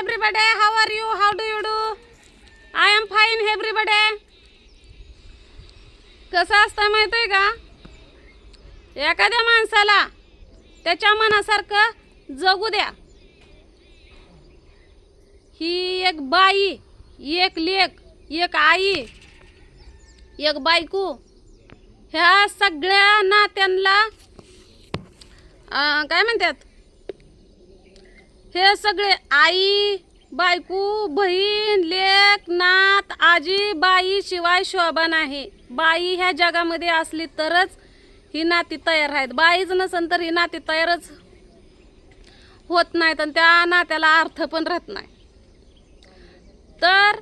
everybody. How are you? How do you do? I am fine, everybody. कसं असतं माहिती आहे का एखाद्या माणसाला त्याच्या मनासारखं जगू द्या ही एक बाई एक लेख एक आई एक बायको ह्या सगळ्या नात्यांना काय म्हणतात हे सगळे आई बायको बहीण लेक नात आजी बाई शिवाय शोभा नाही. बाई ह्या जगामध्ये असली तरच ही नाती तयार आहेत. बाईच नसन तर ही नाती तयारच होत नाहीत आणि त्या नात्याला अर्थ पण राहत नाही. तर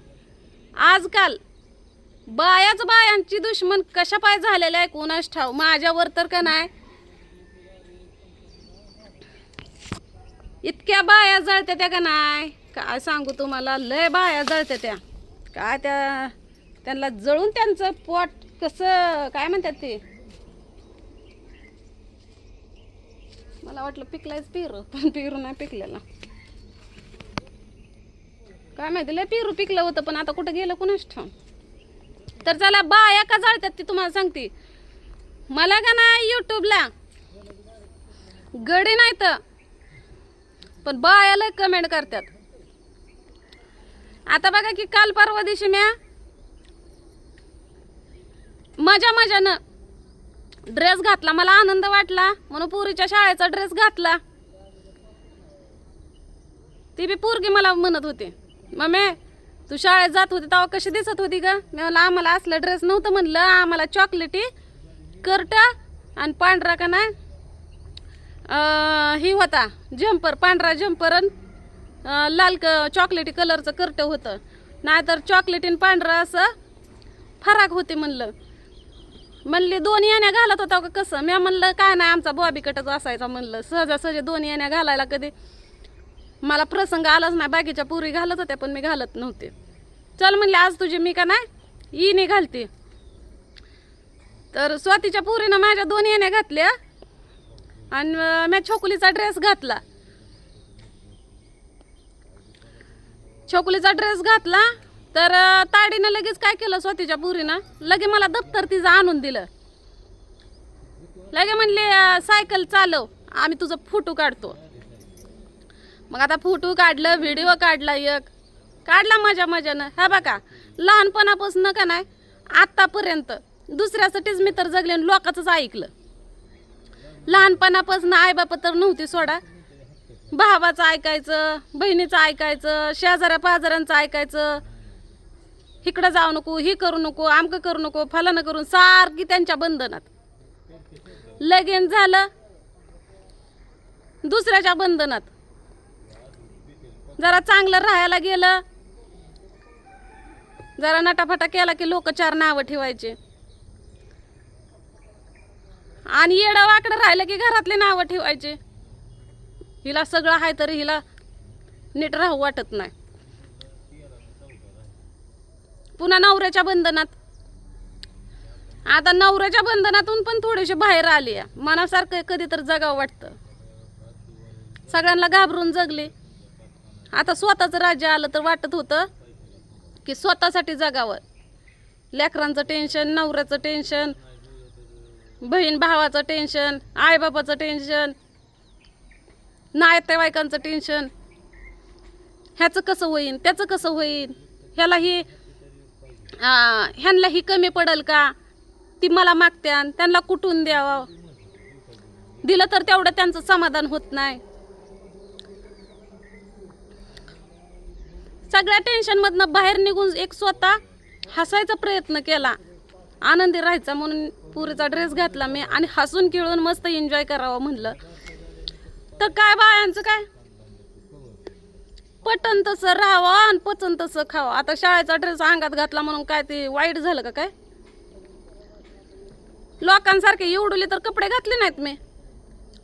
आजकाल बायाच बायांची दुश्मन कशा पाय झालेल्या आहे? कोणाच ठाव माझ्यावर तर का नाही? इतक्या बाया जळत्या त्या का नाही? काय सांगू तुम्हाला? लय बाया जळत्या त्या. काय त्या त्यांना जळून त्यांचं पोट कसं काय म्हणतात ते? मला वाटलं पिकलायच पेरू पण पेरू नाही पिकलेला. काय माहिती लय पेरू पिकलं होतं पण आता कुठं गेलं कुणाच ठाव तर चला बाया का जळतात ती तुम्हाला सांगते. मला का नाही युट्यूबला गडी नाही तर पण बायाला कमेंट करतात. आता बघा की काल परवा दिवशी म्या मजा मजानं ड्रेस घातला. मला आनंद वाटला. म्हणून पुरीच्या शाळेचा ड्रेस घातला. ती बी पोरगी मला म्हणत होती मम्मी तू शाळेत जात होती तेव्हा कशी दिसत होती का मी म्हणलं आम्हाला असलं ड्रेस नव्हतं म्हणलं. आम्हाला चॉकलेटी कर्ट आणि पांढरा का नाही? ही होता जम्पर पांढरा जम्पर आणि लाल क चॉकलेटी कलरचं कर्ट होतं. नाहीतर चॉकलेटीन पांढरा असं फराक होते म्हणलं. म्हणली दोन याण्या घालत होता का कसं? मी म्हणलं काय नाही आमचा बॉबी कटच असायचा म्हणलं. सहजासहजी दोन याण्या घालायला कधी. मला प्रसंग आलाच नाही बाकीच्या पुरी घालत होत्या पण मी घालत नव्हते. चल म्हणले आज तुझी मी का नाही? इने घालते. तर स्वातीच्या पुरीनं माझ्या दोन येण्या घातल्या. आणि मी छोकुलीचा ड्रेस घातला. छोकुलीचा ड्रेस घातला तर ताडीनं लगेच काय केलं स्वातीच्या पुरीनं? लगे मला दप्तर तिचं आणून दिलं. लगे म्हणले सायकल चालव आम्ही तुझं फोटो काढतो. मग आता फोटो काढलं व्हिडिओ काढला एक. काढला मजा मजानं. हा बघा लहानपणापासून का नाही आत्तापर्यंत दुसऱ्यासाठीच मी तर जगले आणि लोकांचंच ऐकलं. लहानपणापासून आईबापा तर नव्हती सोडा. भावाचं ऐकायचं बहिणीचं ऐकायचं शेजाऱ्या पाजाऱ्यांचं ऐकायचं. इकडं जाऊ नको ही करू नको आमकं करू नको फलानं करून सारखी त्यांच्या बंधनात. लगेन झालं दुसऱ्याच्या बंधनात. जरा चांगलं राहायला गेलं. जरा नटाफटा केला की लोक चार नावं ठेवायचे. आणि येडा वाकडं राहिलं की घरातले नावं ठेवायचे. हिला सगळं आहे तरी हिला नीट राहू वाटत नाही. पुन्हा नवऱ्याच्या बंधनात. आता नवऱ्याच्या बंधनातून पण थोडेसे बाहेर आली या मनासारखं कधी तर जगावं वाटतं. सगळ्यांना घाबरून जगले. आता स्वतःचं राज्य आलं तर वाटत होतं की स्वतःसाठी जगावं. लेकरांचं टेन्शन नवऱ्याचं टेन्शन बहीण भावाचं टेन्शन आईबापाचं टेन्शन नातेवाईकांचं टेन्शन ह्याचं कसं होईन त्याचं कसं होईन? ह्यालाही ह्यांलाही कमी पडल का? ती मला मागत्यान त्यांना कुठून द्यावं? दिलं तर तेवढं त्यांचं समाधान होत नाही. सगळ्या टेन्शनमधनं बाहेर निघून एक स्वतः हसायचा प्रयत्न केला. आनंदी राहायचा म्हणून पुरीचा ड्रेस घातला मी आणि हसून खेळून मस्त एन्जॉय करावं म्हणलं. तर काय बायांचं काय? पटन तसं राहावं आणि पचन तसं खावं. आता शाळेचा ड्रेस अंगात घातला म्हणून काय ते वाईट झालं का काय? लोकांसारखे एवढले तर कपडे घातले नाहीत मी.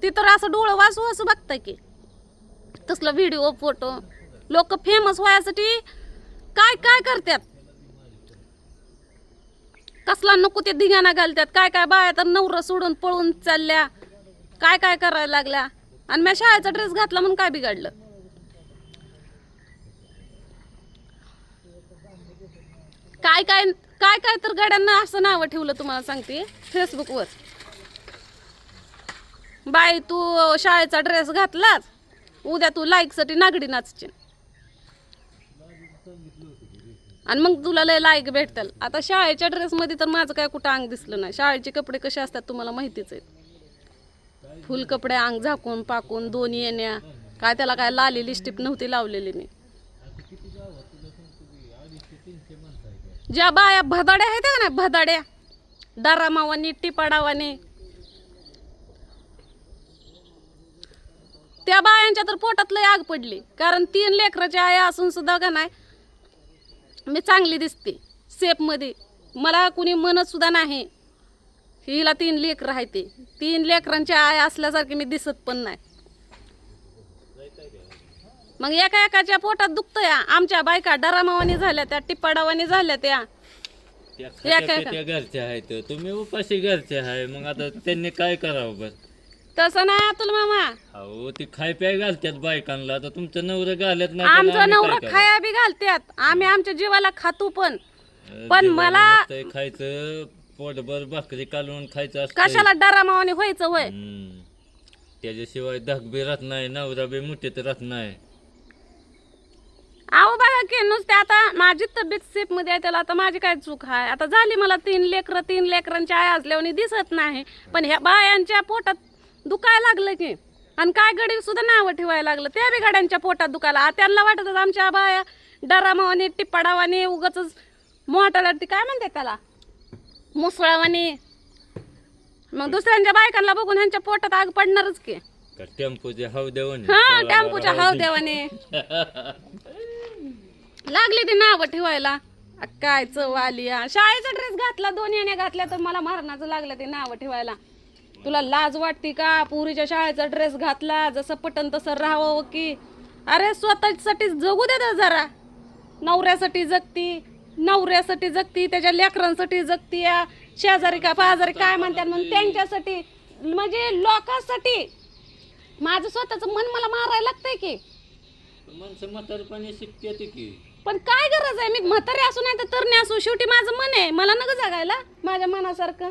ती तर असं डोळं वासू वासू बघताय की. तसलं व्हिडिओ फोटो लोक फेमस व्हायसाठी काय काय करतात कसला नको ते धिंगाणा घालतात काय काय बाया तर नवरं सोडून पळून चालल्या. काय काय करायला लागल्या? आणि मी शाळेचा ड्रेस घातला म्हणून काय बिघडलं? काय काय काय काय तर गाड्यांना असं नावं ठेवलं तुम्हाला सांगते. फेसबुकवर बाई तू शाळेचा ड्रेस घातलाच उद्या तू लाईकसाठी नागडी नाचशील. आणि मग तुला लय लायक भेटतील. आता शाळेच्या ड्रेसमध्ये तर माझं काय कुठं अंग दिसलं नाही. शाळेचे कपडे कसे असतात तुम्हाला माहितीच आहे फुल कपडे अंग झाकून पाकून दोन्ही येण्या. काय त्याला काय लाली लिस्टिप नव्हती लावलेली मी. ज्या बाया भदाड्या आहेत का ना भदाड्या? डरामावानी टिपाडावानी त्या बायांच्या तर पोटात लय आग पडली. कारण तीन लेकराची आया असून सुद्धा का नाही मी चांगली दिसते. सेपमध्ये मला कुणी म्हणत नाही. हिला तीन लेकरं राहते. ते तीन लेकरांची आई असल्यासारखी मी दिसत पण नाही. मग एका एकाच्या पोटात दुखतंय. आमच्या बायका डरामावानी झाल्या त्या टिप्पाडावानी झाल्या त्या. त्या घरच्या आहेत. तुम्ही उपाशी घरचे आहे. मग आता त्यांनी काय करावं बस तसं नाही अतुल मामा. अहो ती खाय प्याय घालतात बायकांना. आता तुमचं नवरं घालत नाही त्याला आमचं आम्ही नवरा काय? खाया बी घालत्यात. आम्ही आमच्या जीवाला खातो पण. पण जेवण मला- नसतंय खायचं पोटभर भाकरी कालवून खायचं असतं कशाला डरामावानी व्हायचं वय? त्याच्याशिवाय धक बी राहत नाही नवरा बी मुठीत राहत नाही. अहो बघा की नुसते आता माझी तब्येत सेफमध्ये आहे त्याला आता माझी काय चूक आहे? आता झाली मला तीन लेकरं तीन लेकरांच्या आई असल्याने दिसत नाही. पण ह्या बायांच्या पोटात दुखायला लागलं की. आणि काय गडी सुद्धा नावं ठेवायला लागलं. त्या बी गाड्यांच्या पोटात दुखायला. त्यांना वाटत आमच्या बाया डरामावानी टिप्पाडावानी उगाच मोठाला ती काय म्हणते त्याला? मुसळावानी. मग दुसऱ्यांच्या बायकांना बघून ह्यांच्या पोटात आग पडणारच की. का टेम्पोचे हाव देऊन हा टॅम्पूच्या हाव देवाने. लागली ती नावं ठेवायला. काय चव आली. शाळेचा ड्रेस घातला दोन येण्या घातल्या तर मला मारणाचं लागलं ते नावं ठेवायला. तुला लाज वाटते का? पुरीच्या शाळेचा ड्रेस घातला जसं पटन तसं राहावं की. अरे स्वतःसाठी जगू दे जरा. नवऱ्यासाठी जगती नवऱ्यासाठी जगती त्याच्या लेकरांसाठी जगती या शेजारी का पाजारी काय म्हणतात म्हणून त्यांच्यासाठी म्हणजे लोकांसाठी. माझं स्वतःचं मन मला मारायला लागतंय की. माणसं म्हातारपणी शिकते ती की. पण काय गरज आहे? मी म्हातारे असू नाही तर तरणे असू. शेवटी माझं मन आहे. मला नका जगायला माझ्या मनासारखं.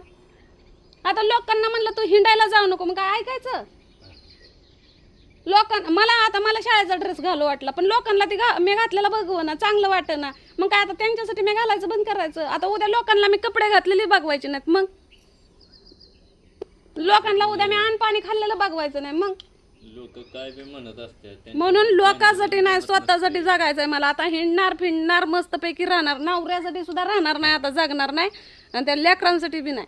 आता लोकांना म्हणलं तू हिंडायला जाऊ नको मग काय ऐकायचं? लोकांना मला आता मला शाळेचा ड्रेस घालू वाटला पण लोकांना ती घा मी घातलेला बघू ना चांगलं वाटतं ना. मग काय आता त्यांच्यासाठी मी घालायचं बंद करायचं? आता उद्या लोकांना मी कपडे घातलेले बघवायचे नाहीत मग? लोकांना उद्या मी अन्न पाणी खाल्लेलं बघवायचं नाही मग? लोक काय बी म्हणत असतात म्हणून लोकांसाठी नाही स्वतःसाठी जगायचंय मला. आता हिंडणार फिरणार मस्तपैकी राहणार. नवऱ्यासाठी सुद्धा राहणार नाही आता जगणार नाही. आणि त्या लेकरांसाठी बी नाही.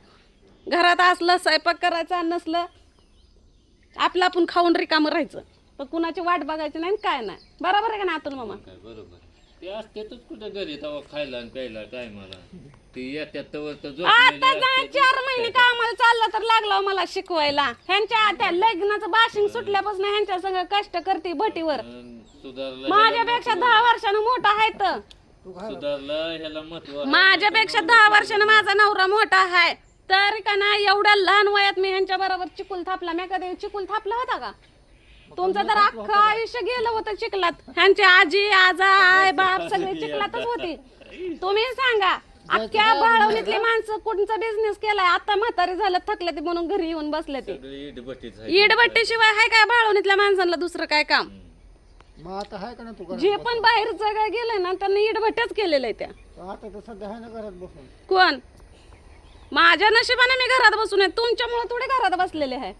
घरात असलं स्वयंपाक करायचा नसलं आपलं आपण खाऊन रिकामं राहायचं. पण कुणाची वाट बघायची नाही आणि काय नाही. बरोबर आहे का ना अतुल मामा? काय बरोबर. ते असतातच कुठं घरी तेव्हा खायला आणि प्यायला काय मला? ती येत्यात तवर तर झोपलेली आता जा चार महिने कामाला चाललं तर लागलं मला शिकवायला. ह्यांच्या त्या लग्नाचं बाशिंग सुटल्यापासून ह्यांच्या सगळं कष्ट करते भटीवर. सुधारला माझ्यापेक्षा दहा वर्षानं मोठा आहे तर. सुधारला ह्याला महत्त्व माझ्यापेक्षा दहा वर्षानं माझा नवरा मोठा आहे. तर का नाही एवढ्या लहान वयात मी ह्यांच्या बरोबर चिकुल थापला. मी कधी चिकुल थापला होता का? तुमचं तर अख्खं आयुष्य गेलं होतं चिखलात. ह्यांची आजी आजा आय बाप सगळे चिखलातच होती. तुम्ही सांगा अख्ख्या बाळवणीतली माणसं कोणचा बिझनेस केलाय? आता म्हातारी झालं थकले ते म्हणून घरी येऊन बसले ते. इडबट्टी शिवाय हाय काय बाळवणीतल्या माणसांना दुसरं काय काम? मग आता आहे का ना तू घरात जे पण बाहेर जगा गेलंय ना त्यांनी त्या. आता तर सध्या आहे ना घरात बसून. कोण? माझ्या नशिबाने मी घरात बसून आहे. तुमच्यामुळे थोडे घरात बसलेले आहे.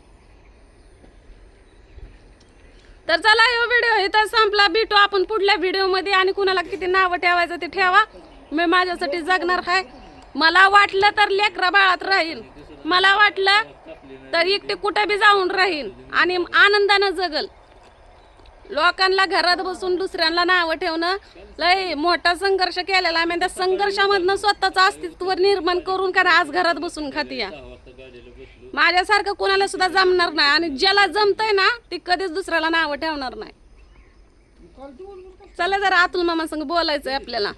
तर चला हा व्हिडिओ इथं संपला. भेटू आपण पुढल्या व्हिडिओमध्ये आणि कुणाला किती नावं ठेवायचं ते ठेवा. मी माझ्यासाठी जगणार आहे. मला वाटलं तर लेकरा बाळात राहील मला वाटलं तर एकटे कुठे बी जाऊन राहील आणि आनंदानं जगल. लोकांना घरात बसून दुसऱ्यांना नावं ठेवणं लय मोठा संघर्ष केलेला आहे. त्या संघर्षामधनं स्वतःचं अस्तित्व निर्माण करून कारण आज घरात बसून खाती या. माझ्यासारखं कोणाला सुद्धा जमणार नाही. आणि ज्याला जमतंय ना ती कधीच दुसऱ्याला नावं ठेवणार नाही. चला जरा अतुल मामा संग बोलायचंय आपल्याला.